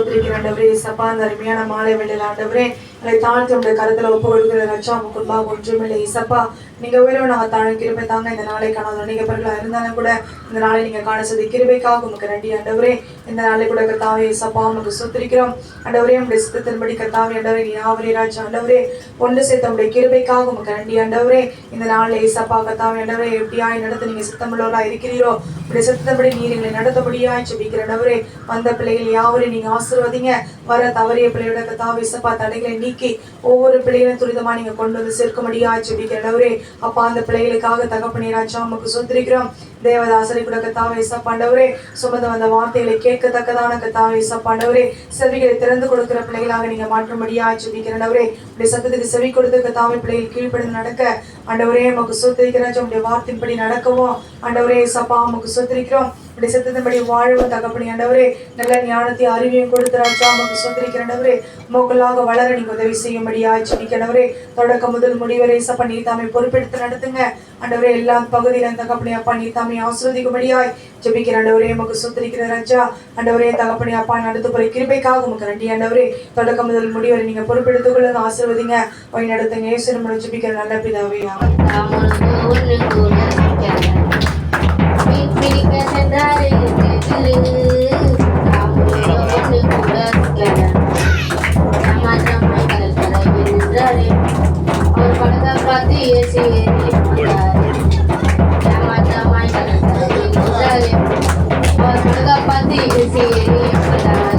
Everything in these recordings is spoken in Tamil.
ஸ்தோத்திரிக்கிறேன் ஆண்டவரே சப்பா அந்த அருமையான மாலை வெளியில் ஆண்டவரே என்னை தாழ்த்தி உடைய கருத்தில் ஒப்பு கொடுக்கிற ரச்சா முக்குள்ளாக ஒன்றுமில்லை. இசப்பா நீங்க உயர்வு நாங்க தாழ கிருபை தாங்க இந்த நாளை காணாத நீங்க இருந்தாலும் கூட இந்த நாளை நீங்க காண செய்த கிருபைக்காக உமக்கு நன்றி. அண்டவரே இந்த நாளை கூட கத்தாவே சப்பா உமக்கு சொத்திரிக்கிறோம். அண்டவரே உடைய சித்தத்தின்படி கத்தாவே அண்டவரே நீ யாவரே ராஜா. ஆண்டவரே ஒன்று சேர்த்த உடைய கிருபைக்காக உமக்கு நன்றி. அண்டவரே இந்த நாளில் சப்பா கத்தாவே அண்டவரே எப்படியாய் நடத்த நீங்க சித்தமுள்ளவரா இருக்கிறீரோ உடைய சித்தத்தின்படி நீர் எங்களை நடத்தபடியாய் ஜெபிக்கிற அண்டவரே வந்த பிள்ளைகள் யாவரையும் நீங்க ஆசீர்வதிங்க. வர தவறிய பிள்ளையோட கத்தாவே சப்பா தடைகளை நீக்கி ஒவ்வொரு பிள்ளைகளும் துரிதமா நீங்க கொண்டு வந்து சேர்க்கும்படியாய் ஜெபிக்கிற அண்டவரே அப்பா அந்த பிள்ளைகளுக்காக தகப்பனே ராஜா உமக்கு சொத்திரிக்கிறோம் தேவதாசரை கூட கத்தாவே இசப்பாண்டவரே சுமந்து வந்த வார்த்தைகளை கேட்கத்தக்கதான கத்தாவே இசப்பாண்டவரே செவிகளை திறந்து கொடுக்கிற பிள்ளைகளாக நீங்க மாற்றும்படியா ஜெபிக்கிறவரே உடைய சத்தத்துக்கு செவி கொடுத்து கத்தாவை பிள்ளைகள் கீழ்ப்படுத்து நடக்க. ஆண்டவரே உமக்கு சொத்திரிக்கிறோம் உடைய வார்த்தையின்படி நடக்கவும். ஆண்டவரே சப்பா உமக்கு சொத்திரிக்கிறோம் உடைய சத்தத்தின்படி வாழவும் தகப்பனி ஆண்டவரே நல்ல ஞானத்தை அறிவியும் கொடுத்து ராஜா உமக்கு சொத்திரிக்கிறவரே உமக்குள்ளாக வளர நீங்க உதவி செய்யும்படி ஜெபிக்கிறவரே தொடக்க முதல் முடிவரை சப்ப நீ தாமே பொறுப்பெடுத்து நடத்துங்க. ஆண்டவரே எல்லா பகுதியிலும் தகப்பனி அப்பா நீ தாமே ஆசிர்வதிக்கும்படியாய் ஜெபிக்கிற ஆண்டவரே உமக்கு சுத்திரிக்கிற ராஜா ஆண்டவரே தகப்பனி அப்பா நடத்து போய் கிருபைக்காக உமக்கு நன்றி ஆண்டவரே. தொடக்க முதல் முடிவரை நீங்க பொறுப்பெடுத்துக் கொள்ள ஆசிர்வதிங்க. வழி நடத்துங்க ஏசு நம்மளை ஜெபிக்கிற நல்ல பிதாவையா பார்த்து ஏசி ஏறி வந்தாரு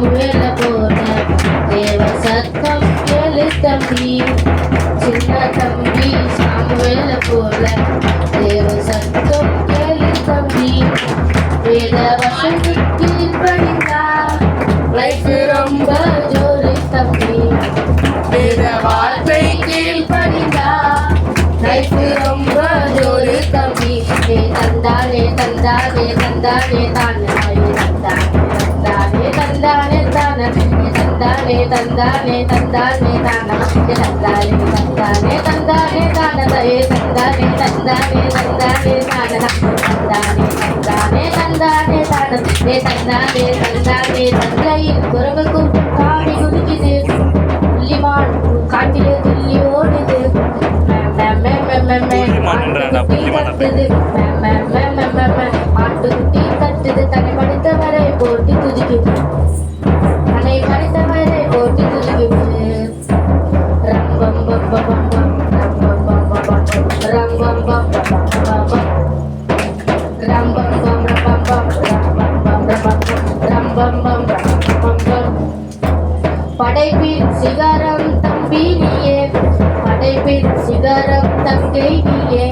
தம்பி சாமுவேல போல தேவ சத்தம் கேளு தம்பி. சின்ன தம்பி சாமுவேல போல தேவ சத்தம் கேளு தம்பி வேத வசனத்துக்கு படித்தா லைஃப் ரொம்ப ஜோலி தம்பி வேத வார்த்தை கீழ்படிந்தா லைஃப் ரொம்ப ஜோலி தம்பி தந்தானே தந்தானே தந்தானே தானே. వేతంద వేతంద వేతాన వేతంద వేతంద వేతంద వేతాన వేతంద వేతంద వేతంద వేతాన వేతంద వేతాన వేతంద వేతంద వేతంద ఈ కొరగకు కాడి గుడికిదే పుల్లిమాడు కాటిలే తుల్లి ఓడిదే పుల్లిమాడు పుల్లిమాడు படைப்பின் சிகரம் தங்கை நீயே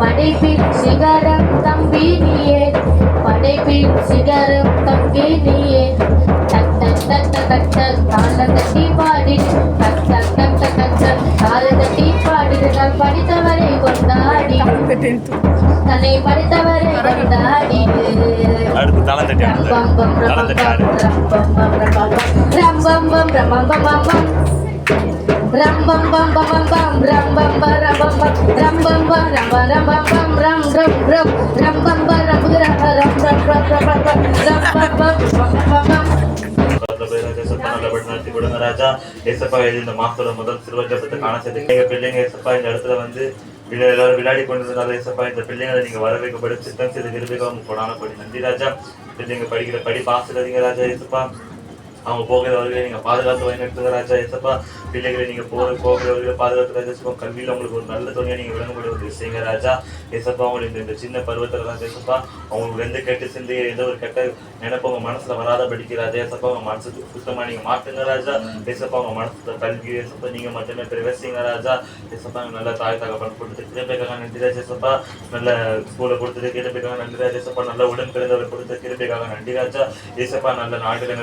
படைப்பின் சிகரம் தம்பி நீயே படைப்பின் சிகரம் தங்கை நீயே கட்டி பாடி கட்டி பாடி நான் படித்தவரை கொண்டாடி தன்னை படித்தவரை கொண்டாடி அடுத்து தலை தட்டி தலை தட்டி ரம்பம் ரம் பம் பம் பம் பம் பம் ரம் பம் ப ரம் பம் பம் ரம் பம் ப ரம் ப ரம் பம் பம் ரம் ரம் ரம் ரம் பம் ப ரம் ப ரம் ரம் ரம் ரம் ரம் ரம் ரம் பம் பம் பம் பம் ராஜா ஏசப்பா இந்த மாசத்துல முதல் சிறுவஜபத்தை காண பிள்ளைங்க ஏசப்பா இந்த இடத்துல வந்து இதை எல்லாரும் விளையாடி கொண்டிருந்தாலும் ஏசப்பா இந்த பிள்ளைங்களை நீங்க வர வைக்கப்படும் சித்தம் செய்து படி நன்றி ராஜா பிள்ளைங்க படிக்கிற படி பாசல் ராஜா ஏசப்பா அவங்க போகிறவர்களை நீங்கள் பாதுகாத்து வழிநடத்துங்க ராஜா எத்தப்பா பிள்ளைகளை நீங்கள் போகிற போகிறவர்களை பாதுகாத்து ராஜா கல்வியில் உங்களுக்கு ஒரு நல்ல துணையை நீங்கள் விளங்கப்படுவது செய்யுங்க ராஜா எசப்பா அவங்களுக்கு இந்த சின்ன பருவத்தில் ராஜா எசப்பா அவங்களுக்கு எந்த கெட்டு சிந்தை ஏதோ ஒரு கெட்ட நினைப்பு உங்கள் மனசில் வராத படிக்க ராஜா எசப்பா உங்கள் மனசுக்கு சுத்தமாக நீங்கள் மாட்டுங்க ராஜா. எசப்பா உங்கள் மனசில் கல்வி எசப்பா நீங்கள் மட்டுமே பிரவேசிங்க ராஜா. எசப்பா நல்ல தாய் தகப்பன் கொடுத்து கிருப்பைக்காக நன்றி ராஜா எசப்பா நல்ல ஸ்கூலை கொடுத்துட்டு கிருப்பைக்காக நன்றி ராஜா எசப்பா நல்ல உடன்பிறந்தவரை கொடுத்து கிருப்பைக்காக நன்றி ராஜா. எசப்பா நல்ல நாடுகளை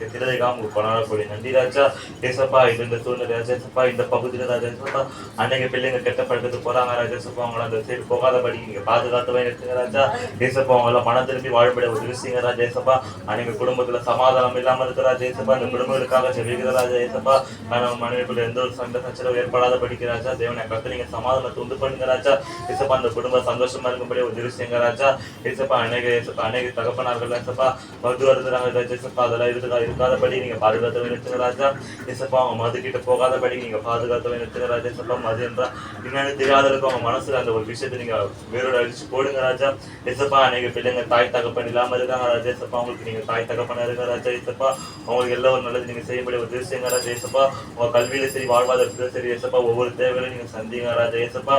திரதை திறதைக்காக உங்களுக்கு கொண்டாடக்கூடிய நன்றி ராஜா. ஏசப்பா இது இந்த சூழ்நிலை ராஜா இந்த பகுதியில் ராஜா ஏசப்பா அன்னைக்கு பிள்ளைங்க கெட்ட பழக்கத்துக்கு போறாங்க ராஜா ஏசப்பா அவங்கள அந்த சைடு போகாதபடி நீங்க பாதுகாத்து இருக்குங்க ராஜா. ஏசப்பா அவங்கள மன திரும்பி வாழ்பட உதவிசிங்க விஷயங்க ராஜா ஏசப்பா அன்னைக்கு குடும்பத்துல சமாதானம் இல்லாம இருக்கிற ராஜா ஏசப்பா அந்த குடும்பங்களுக்காக செவிக்கிற ராஜா ஏசப்பா நான் மனைவிக்குள்ள எந்த ஒரு சண்டை சச்சரவு ஏற்படாத படிக்க ராஜா. தேவனை கத்து நீங்க சமாதானத்தை உண்டு பண்ணுங்க ராஜா. ஏசப்பா அந்த குடும்பம் சந்தோஷமா இருக்கும்படி உதவி விஷயங்க ராஜா. ஏசப்பா அநேக ஏசப்பா அநேக தகப்பனார்கள் ஏசப்பா மது வருதுறாங்க ராஜா ஏசப்பா அதெல்லாம் இருக்குதா இருக்காதபடி நீங்க பாதுகாத்து நிறுத்துங்க ராஜா. இசப்பா அவங்க மது கிட்ட போகாதபடி நீங்க பாதுகாத்து நிறுத்துங்க ராஜா. ஏசப்பா மது என்றா என்னன்னு தெரியாதவருக்கு அவங்க மனசுல அந்த ஒரு விஷயத்தை நீங்க வேரோட அடிச்சு போடுங்க ராஜா. இசப்பா அநேக பிள்ளைங்க தாய் தகப்பன் இல்லாம இருக்காங்க ராஜா. இசப்பா அவங்களுக்கு நீங்க தாய் தகப்பனா இருக்க ராஜா. ஏசப்பா அவங்களுக்கு எல்லாம் ஒரு நல்லது நீங்க செய்யப்படி ஒரு விஷயங்க ராஜா. இசப்பா உங்க கல்வியில சரி வாழ்வாதாரத்துல சரி இசப்பா ஒவ்வொரு தேவையிலும் நீங்க சந்திங்க ராஜா. ஏசப்பா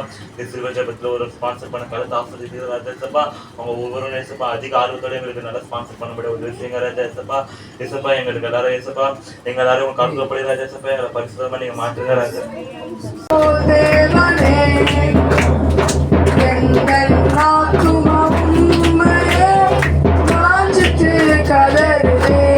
சிறுவர் ஜபத்துல ஒரு ஸ்பான்சர் பண்ண கலந்து ஆசிரியர் ராஜா. இசப்பா அவங்க ஒவ்வொரு நேசப்பா அதிக ஆர்வத்தோட எங்களுக்கு நல்லா ஸ்பான்சர் பண்ணப்பட ஒரு விஷயங்க ராஜா. இசப்பா இசப்பா எங்களுக்கு எல்லாரும் ஏசப்பா எங்க எல்லாரும் உங்க கருத்துப்படி ராஜா ஏசப்பா எங்களை பரிசுத்தமா நீங்க மாற்றுங்க ராஜா தேவனே எங்கள் கதறுதே.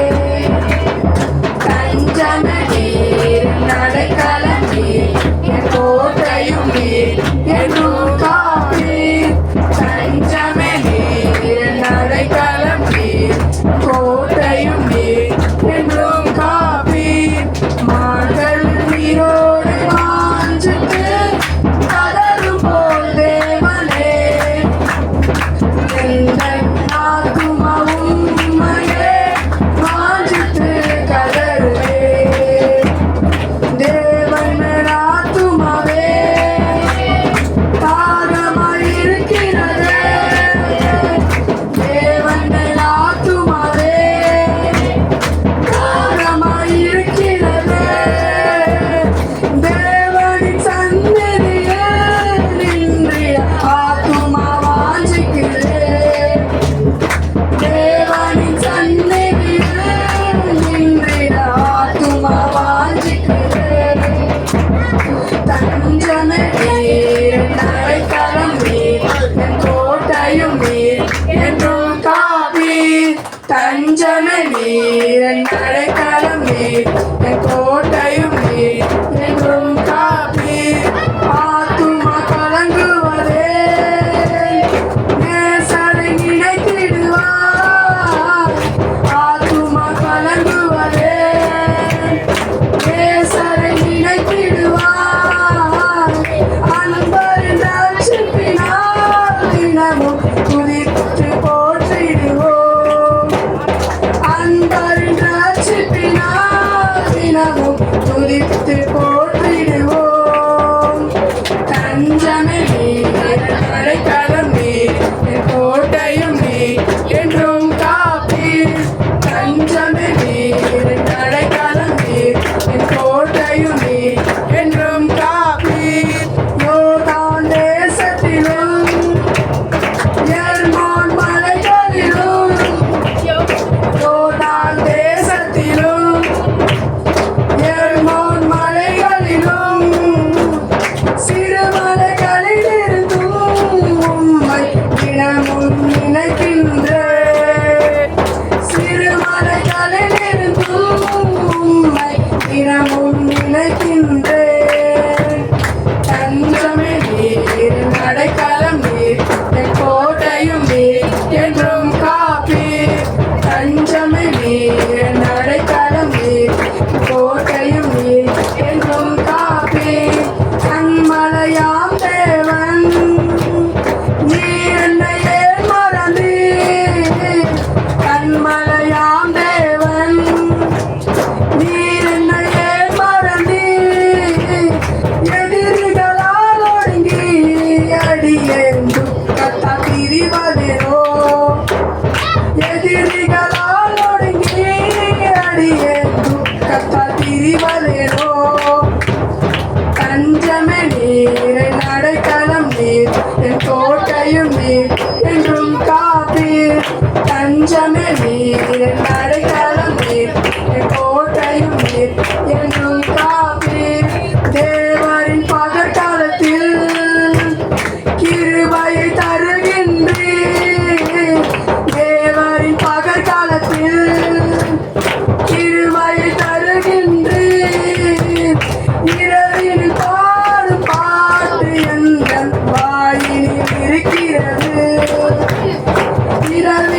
calamir. Hallelujah.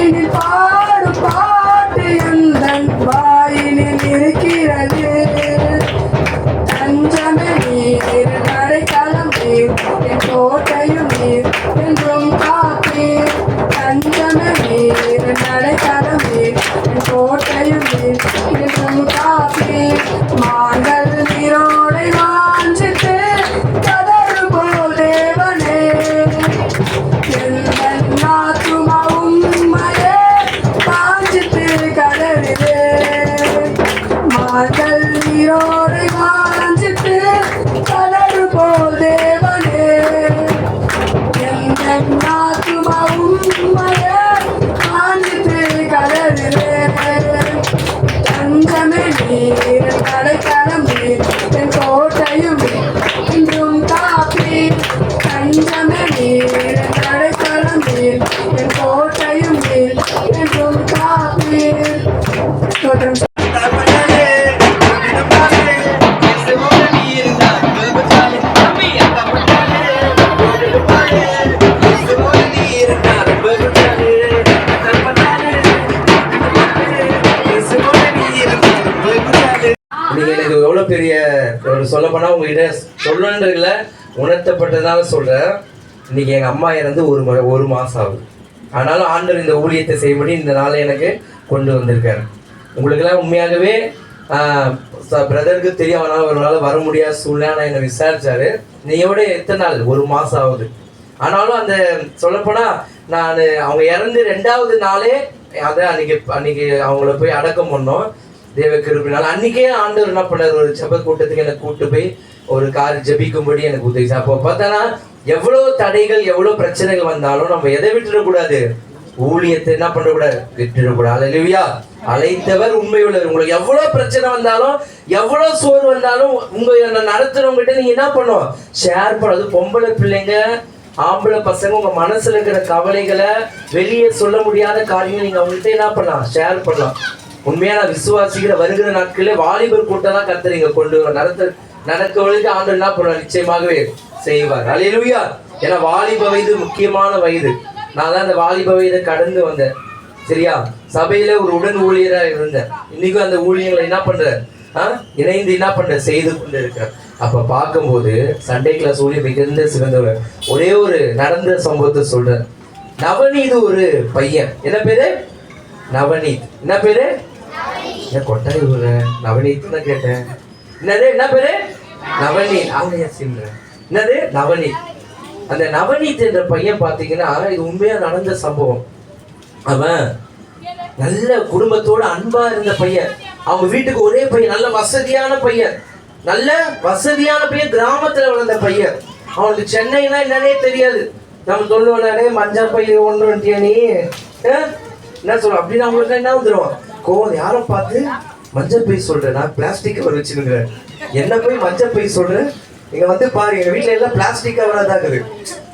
இரவினில் நீங்க எனக்கு எவ்வளவு பெரிய சொல்ல போனா உங்ககிட்ட சொல்லணுன்றதுல உணர்த்தப்பட்டதுனால சொல்றேன். இன்னைக்கு எங்க அம்மா இறந்து ஒரு ஒரு மாசம் ஆகுது. ஆனாலும் ஆண்டவர் இந்த ஊழியத்தை செய்யும்படி இந்த நாளை எனக்கு கொண்டு வந்திருக்காரு. உங்களுக்கெல்லாம் உண்மையாகவே பிரதருக்கு தெரியும். அவனால் ஒரு வர முடியாத சூழ்நிலை. நான் என்னை விசாரிச்சாரு. நீயோட எத்தனை நாள்? ஒரு மாசம் ஆகுது. ஆனாலும் அந்த சொல்லப்போனா நான் அவங்க இறந்து ரெண்டாவது நாளே அதை அன்னைக்கு அன்னைக்கு அவங்கள போய் அடக்கம் பண்ணோம். தேவ கிருபினால் அன்னைக்கே ஆண்டவர் என்ன பண்ணார்? ஒரு ஜெப கூட்டத்துக்கு என்னை கூட்டு போய் ஒரு கார் ஜபிக்கும்படி எனக்கு உதவி அப்போ பார்த்தோன்னா எவ்வளவு தடைகள் எவ்வளவு பிரச்சனைகள் வந்தாலும் நம்ம எதை விட்டுடக்கூடாது? ஊழியத்தை என்ன பண்ணக்கூடாது? விட்டுடக்கூடாது. அல்லேலூயா அழைத்தவர் உண்மை உள்ளவர் உங்களுக்கு எவ்வளவு பிரச்சனை வந்தாலும் எவ்வளவு சோறு வந்தாலும் உங்க என்ன நடத்துறவங்க கிட்ட நீங்க என்ன பண்ணும்? ஷேர் பண்ணது பொம்பளை பிள்ளைங்க ஆம்பளை பசங்க உங்க மனசுல இருக்கிற கவலைகளை வெளியே சொல்ல முடியாத காரியங்களை நீங்க அவங்ககிட்ட என்ன பண்ணலாம்? ஷேர் பண்ணலாம். உண்மையான விசுவாசிக்கிற வருகிற நாட்களே வாலிபர் கூட்டம் தான் கர்த்தர் இங்க கொண்டு வர நடத்த நடக்க நடக்கவளுக்கு ஆண்டு என்ன பண்ணுவார்? நிச்சயமாகவே செய்வார். அலையிலுயா ஏன்னா வாலிப வயது முக்கியமான வயது. நான் தான் அந்த வாலிப வயதை கடந்து வந்தேன். சரியா? சபையில ஒரு உடன் ஊழியரா இருந்தேன். இன்னைக்கும் அந்த ஊழியங்களை என்ன பண்ற ஆ? இணைந்து என்ன பண்ற செய்து கொண்டு இருக்கிறேன் அப்ப பார்க்கும்போது சண்டே கிளாஸ் ஊழியர் மிகுந்த சிறந்தவர் ஒரே ஒரு நடந்த சம்பவத்தை சொல்றேன் நவநீது ஒரு பையன். என்ன பேரு? நவநீத். என்ன பேரு? ஏன் கொட்டாய் விடுற நவநீத் தான் கேட்டேன். என்னது? என்ன பேரு? நவநீத். ஆமையா சிம்ர என்னது? நவநீத். அந்த நவநீத் என்ற பையன் பாத்தீங்கன்னா இது உண்மையா நடந்த சம்பவம். அவன் நல்ல குடும்பத்தோட அன்பா இருந்த பையன். அவங்க வீட்டுக்கு ஒரே பையன் நல்ல வசதியான பையன். நல்ல வசதியான பையன் கிராமத்துல வளர்ந்த பையன். அவனுக்கு சென்னைனா என்னன்னே தெரியாது. நம்ம சொல்லுவோம் மஞ்சள் பையன் ஒன்று வந்துட்டியா நீ? என்ன சொல்லுவோம் அப்படின்னு அவங்களுக்கு என்ன வந்துடும் கோவம் யாரும் பார்த்து? மஞ்சள் பை சொல்றேன்? நான் பிளாஸ்டிக் கவர் வச்சுருக்கிறேன் என்ன போய் மஞ்சள் பை சொல்றேன் இங்க வந்து பாரு எங்க வீட்டுல எல்லாம் பிளாஸ்டிக் கவரா தான் இருக்குது.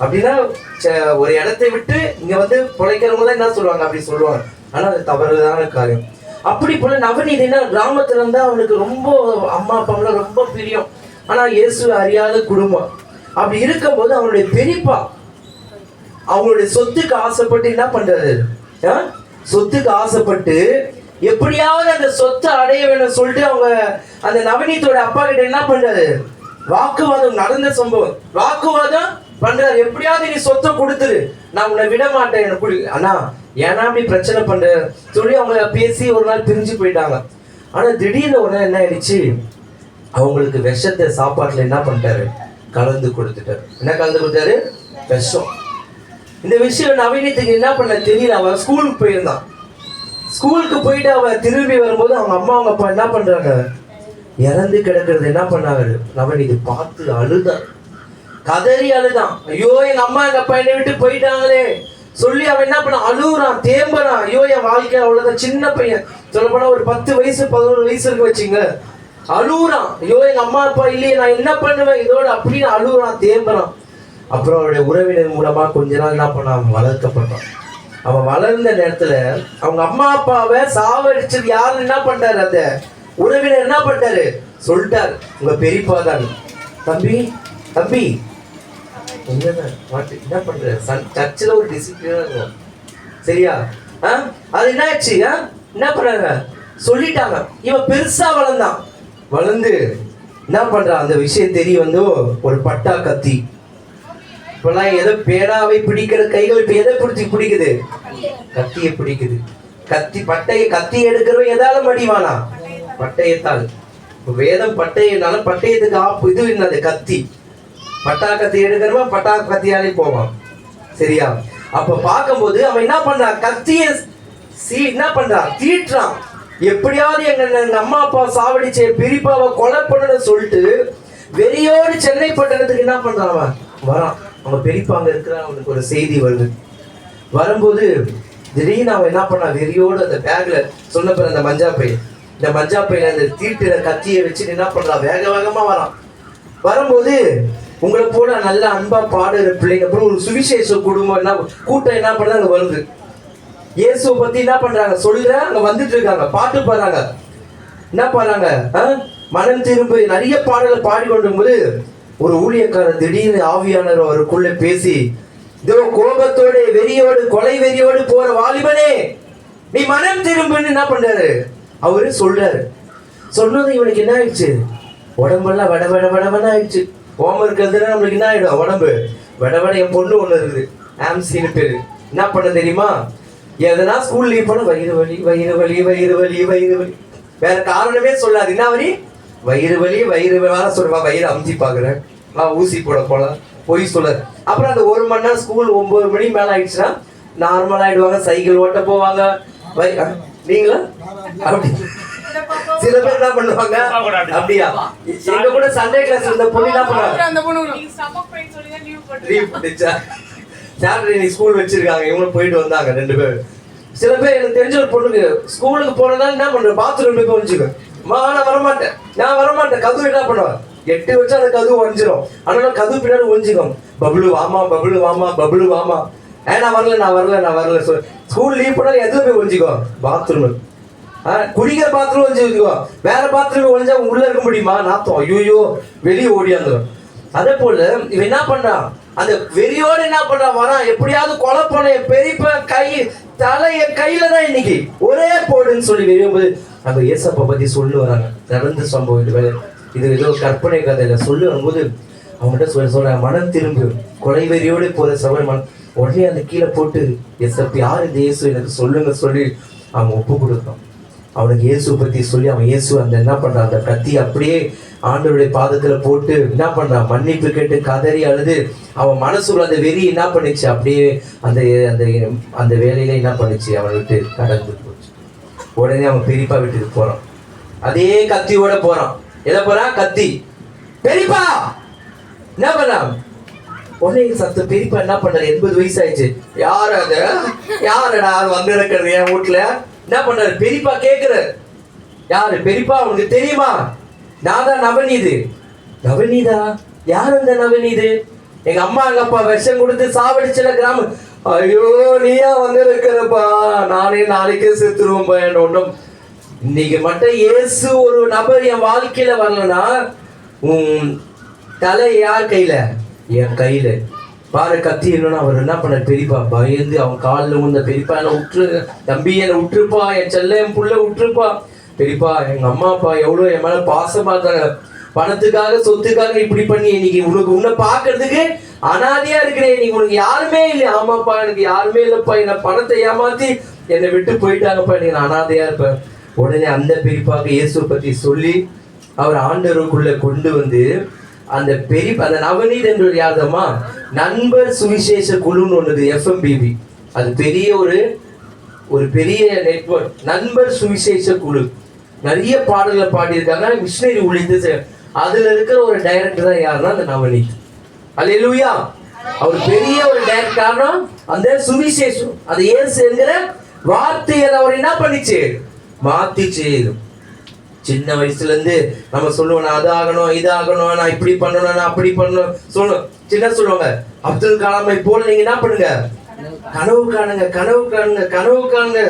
அப்படின்னா ச- ஒரு இடத்தை விட்டு இங்க வந்து பிழைக்கிறவங்க என்ன சொல்லுவாங்க? அப்படி சொல்லுவாங்க. ஆனா அது தவறுதான காரியம். அப்படி போல நவநீத் என்ன கிராமத்துல இருந்தா அவனுக்கு ரொம்ப அம்மா அப்பாவுல ரொம்ப பிரியம். ஆனா இயேசு அறியாத குடும்பம். அப்படி இருக்கும்போது அவனுடைய பெரியப்பா அவங்களுடைய சொத்துக்கு ஆசைப்பட்டு என்ன பண்றாரு? ஆ? சொத்துக்கு ஆசைப்பட்டு எப்படியாவது அந்த சொத்தை அடைய வேணும்னு சொல்லிட்டு அவங்க அந்த நவநீத்தோட அப்பா கிட்ட என்ன பண்றாரு? வாக்குவாதம் நடந்த சம்பவம். வாக்குவாதம் பண்றாரு. எப்படியாவது நீ சொத்தை கொடுத்துரு. நான் உன்னை விட மாட்டேன். எனக்கு அண்ணா ஏன்னா அப்படி பிரச்சனை பண்ற சொல்லி அவங்க பேசி ஒரு நாள் பிரிஞ்சு போயிட்டாங்க. ஆனா திடீர்னு உடனே என்ன ஆயிடுச்சு? அவங்களுக்கு விஷத்தை சாப்பாட்டுல என்ன பண்ணிட்டாரு? கலந்து கொடுத்துட்டாரு. என்ன கலந்து கொடுத்தாரு? விஷம். இந்த விஷயம் நவீனத்துக்கு என்ன பண்ண தெரியல. அவன் ஸ்கூலுக்கு போயிருந்தான். ஸ்கூலுக்கு போயிட்டு அவ திரும்பி வரும்போது அவங்க அம்மா அவங்க அப்பா என்ன பண்றாங்க? இறந்து கிடக்கிறது என்ன பண்ணாரு அவன் இது பார்த்து அழுதான் கதறி அழுதான் ஐயோ எங்க அம்மா எங்க அப்பா என்னை விட்டு போயிட்டாங்களே. சொல்லி அவன் என்ன பண்ண அழுகுறான் தேம்பறான். ஐயோ என் வாழ்க்கை அவ்வளவுதான். சின்ன பையன். சொல்ல போனா ஒரு பத்து வயசு பதினோரு வயசு இருக்கு வச்சுங்க அழுகுறான் ஐயோ எங்க அம்மா அப்பா இல்லையே நான் என்ன பண்ணுவேன்? இதோட அப்படின்னு அழுகுறான் தேம்பறான். அப்புறம் அவருடைய உறவினர் மூலமா கொஞ்ச நாள் என்ன பண்ணான்? வளர்க்கப்பட்டான். அவன் வளர்ந்த நேரத்துல அவங்க அம்மா அப்பாவை சாவடிச்சது யாரு என்ன பண்றாரு அந்த உறவினர் என்ன பண்ணாரு சொல்லிட்டாரு. உங்க பெரியப்பா தான். தம்பி தம்பி. என்ன பண்ற? சன் சர்ச்சில் ஒரு டிசிப்ளினா இருக்கும். சரியா? ஆ? அது என்ன ஆச்சு ஆ? என்ன பண்ணாங்க சொல்லிட்டாங்க. இவன் பெருசா வளர்ந்தான். வளர்ந்து என்ன பண்றான்? அந்த விஷயம் தெரிய வந்து ஒரு பட்டா கத்தி. இப்பெல்லாம் எதோ பேனாவை பிடிக்கிற கைகள் இப்ப எதை பிடிச்சி பிடிக்குது? கத்தியை பிடிக்குது. கத்தி பட்டையை கத்தி எடுக்கிறவன் எதாலும் அடிவானா? பட்டயத்தால். வேதம் பட்டயனால பட்டயத்துக்கு ஆப்பு இது என்னது? கத்தி. பட்டா கத்தி எடுக்கிறவன் பட்டா கத்தியாலே போவான். சரியா? அப்ப பார்க்கும்போது அவன் என்ன பண்றான்? கத்திய சீ என்ன பண்றான்? தீட்டுறான். எப்படியாவது எங்க எங்க அம்மா அப்பா சாவடிச்ச பிரிப்பாவை கொலை பண்ணணும்னு சொல்லிட்டு வெறியோடு சென்னை பட்டணத்துக்கு என்ன பண்றான் அவன்? வரான். அவங்க பெரியப்பாங்க இருக்கிற அவனுக்கு ஒரு செய்தி வருது. வரும்போது திடீர்னு அவன் என்ன பண்ணான்? வெறியோடு அந்த பேக்ல சொன்ன பிற அந்த மஞ்சா பை இந்த மஞ்சா பையில அந்த தீட்டுற கத்தியை வச்சுட்டு என்ன பண்றான்? வேக வேகமா வரான். வரும்போது உங்களை போல நல்ல அன்பா பாடுற பிள்ளைங்க அப்புறம் ஒரு சுவிசேஷ குடும்பம் என்ன கூட்டம் என்ன பண்ணா அங்க வருது. இயேசுவை பத்தி என்ன பண்றாங்க? சொல்ற அங்க வந்துட்டு இருக்காங்க. பாட்டு பாடுறாங்க. என்ன பாடுறாங்க? ஆ? மனம் திரும்ப. நிறைய பாடலை போது ஒரு ஊழியக்காரர் திடீர்னு ஆவியானவர் அவருக்குள்ள பேசி இதோ கோபத்தோட வெறியோடு கொலை வெறியோடு போற வாலிபனே நீ மனம் திரும்புன்னு என்ன பண்றாரு? அவரு சொல்றாரு. சொன்னது இவனுக்கு என்ன ஆயிடுச்சு? உடம்பெல்லாம் வட வட வடவன ஆயிடுச்சு. ஓமம் இருக்கிறதுனா நம்மளுக்கு என்ன ஆயிடும்? உடம்பு. வட வட என் பொண்ணு ஒன்று இருக்குது. ஆம்சின்னு பேரு. என்ன பண்ண தெரியுமா? எதனா ஸ்கூல் லீவ் பண்ண வயிறு வலி வயிறு வலி வயிறு வலி வயிறு வலி. வேற காரணமே சொல்லாது. என்ன வரி வயிறு வலி வயிறு வலி வர சொல்லுவா வயிறு அமுத்தி பாக்குறேன் வா ஊசி போட போலாம். பொய் சொல்ல. அப்புறம் அந்த ஒரு மணி நேரம் ஸ்கூல் ஒன்பது மணி மேல ஆயிடுச்சுன்னா நார்மல் ஆயிடுவாங்க சைக்கிள் ஓட்ட போவாங்க. நீங்களா? அப்படி. சில பேர் என்ன பண்ணுவாங்க? அப்படியா? எங்க கூட சண்டே கிளாஸ் இருந்த பொண்ணு என்ன பண்ணுவாங்க லீவ் போட்டுச்சா? சாட்டர்டே நீ ஸ்கூல் வச்சிருக்காங்க. இவங்களும் போயிட்டு வந்தாங்க ரெண்டு பேர் சில பேர் எனக்கு தெரிஞ்ச ஒரு பொண்ணுக்கு ஸ்கூலுக்கு போனதால என்ன பண்ற பாத்ரூம் போய் கொஞ்சிக்க மா நான் வரமாட்டேன். நான் வரமாட்டேன் கதவு என்ன பண்ணுவேன்? எட்டு வச்சா அந்த கதவு ஒஞ்சிரும் ஆனால் கதவு பின்னாடி ஒஞ்சிக்கும் பபுளு வாமா பபுளு வாமா பபுளு வாமா. ஏ நான் வரல நான் வரல நான் வரல. சொல் ஸ்கூல் லீவ் பண்ணாலும் எதுவும் போய் ஒஞ்சிக்கோ பாத்ரூம் குடிக்கிற பாத்ரூம் ஒழிஞ்சு வச்சுக்கோ வேற பாத்ரூம் ஒழிஞ்சா உள்ள இருக்க முடியுமா? நாத்தம். ஐயோ வெளியே ஓடியாந்துரும் அதே போல இவன் என்ன பண்றான்? அந்த வெறியோடு என்ன பண்றான்? வரான் எப்படியாவது கொலை பண்ண. பெரிய பெரியப்ப கை தலை என் கையில தான் இன்னைக்கு. ஒரே போடுன்னு சொல்லி வெளியும்போது அந்த ஏசப்பா பத்தி சொல்லு வராங்க நடந்த சம்பவம் இது இது ஏதோ கற்பனை கதையில சொல்லி வரும்போது அவங்ககிட்ட சொல்ல சொல்றாங்க மனம் திரும்பு. கொலை வெறியோடு போற சபை மனம் உடனே அந்த கீழே போட்டு எஸ்எப் யார் இந்த இயேசு? எனக்கு சொல்லுங்க சொல்லி அவன் ஒப்பு கொடுத்தான். அவனுக்கு இயேசு பத்தி சொல்லி அவன் இயேசு அந்த என்ன பண்றான்? அந்த கத்தி அப்படியே ஆண்டோடைய பாதத்துல போட்டு என்ன பண்றான்? மன்னிப்பு கேட்டு கதறி அழுது அவன் மனசுல அந்த வெறி என்ன பண்ணுச்சு? அப்படியே அந்த அந்த அந்த வேலையில என்ன பண்ணுச்சு? அவன் விட்டு கடந்து உடனே அவன் பெரியப்பா வீட்டுக்கு போகிறான் அதே கத்தியோட போறான். எதை போகிறான் கத்தி. பெரியப்பா! என்ன பண்ணலாம் உடனே சத்து பெரியப்பா என்ன பண்ணாரு? எண்பது வயசு ஆயிடுச்சு யார் அது? யாருடா? வந்து இருக்கிறது என் வீட்டில். என்ன பண்றாரு பெரியப்பா கேட்குற யாரு? பெரியப்பா உனக்கு தெரியுமா? நான் தான் நவநீது. நவநீதா? யார் அந்த நவநீது? எங்க அம்மா எங்க அப்பா விஷம் கொடுத்து சாவடிச்சல கிராமம் ஐயோ நீயா வந்திருக்கிறப்பா. நானே நாளைக்கே செத்துருவோம்பா என் ஒன்றும். இன்னைக்கு மட்டும் இயேசு ஒரு நபர் என் வாழ்க்கையில வரலன்னா உன் தலை யார் கையில? என் கையில. பாரு கத்தி இல்லைன்னா அவர் என்ன பண்ண பெரியப்பா பயந்து அவன் காலில் உந்த பெரியப்பா என்ன விட்டுரு தம்பி என்னை விட்டுருப்பா என் செல்ல என் புள்ள விட்டுருப்பா பெரியப்பா எங்க அம்மா அப்பா எவ்வளோ என் மேலே பாசமாக இருக்காங்க. பணத்துக்காக சொத்துக்காக இப்படி பண்ணி இன்னைக்கு உனக்கு உன்னை பாக்குறதுக்கு அனாதையா இருக்கிறேன் இன்னைக்கு உனக்கு யாருமே இல்லை. ஆமாப்பா எனக்கு யாருமே இல்லப்பா. என்ன பணத்தை ஏமாத்தி என்னை விட்டு போயிட்டாங்கப்பா. நீ நான் அனாதையா இருப்பேன். உடனே அந்த பெரியப்பாக்கு இயேசு பத்தி சொல்லி அவர் ஆண்டவருக்குள்ள கொண்டு வந்து அந்த பெரிய அந்த நவநீத் என்ற யாதமா நண்பர் சுவிசேஷ குழுன்னு ஒண்ணுது எஃப்எம்பிபி அது பெரிய ஒரு ஒரு பெரிய நெட்வொர்க் நண்பர் சுவிசேஷ குழு. நிறைய பாடல்களை பாடியிருக்காங்க. மிஷினரி ஊழியத்தை அதுல இருக்கிற ஒரு டைரக்டர் தான் யாருன்னா அந்த நவநீத் அல்லேலூயா. அவர் பெரிய ஒரு டைரக்டர் காரணம் அந்த சுவிசேஷம். அது ஏசுங்கிற வார்த்தையை அவர் என்ன பண்ணிச்சு? மாத்திச்சு. சின்ன வயசுல இருந்து நம்ம சொல்லுவோம் நான் அது ஆகணும் இது ஆகணும் நான் இப்படி பண்ணணும் நான் அப்படி பண்ணணும். சொல்லணும். சின்ன சொல்லுவாங்க அப்துல் கலாமை போல நீங்க என்ன பண்ணுங்க? கனவு காணுங்க கனவு காணுங்க கனவு காணுங்க.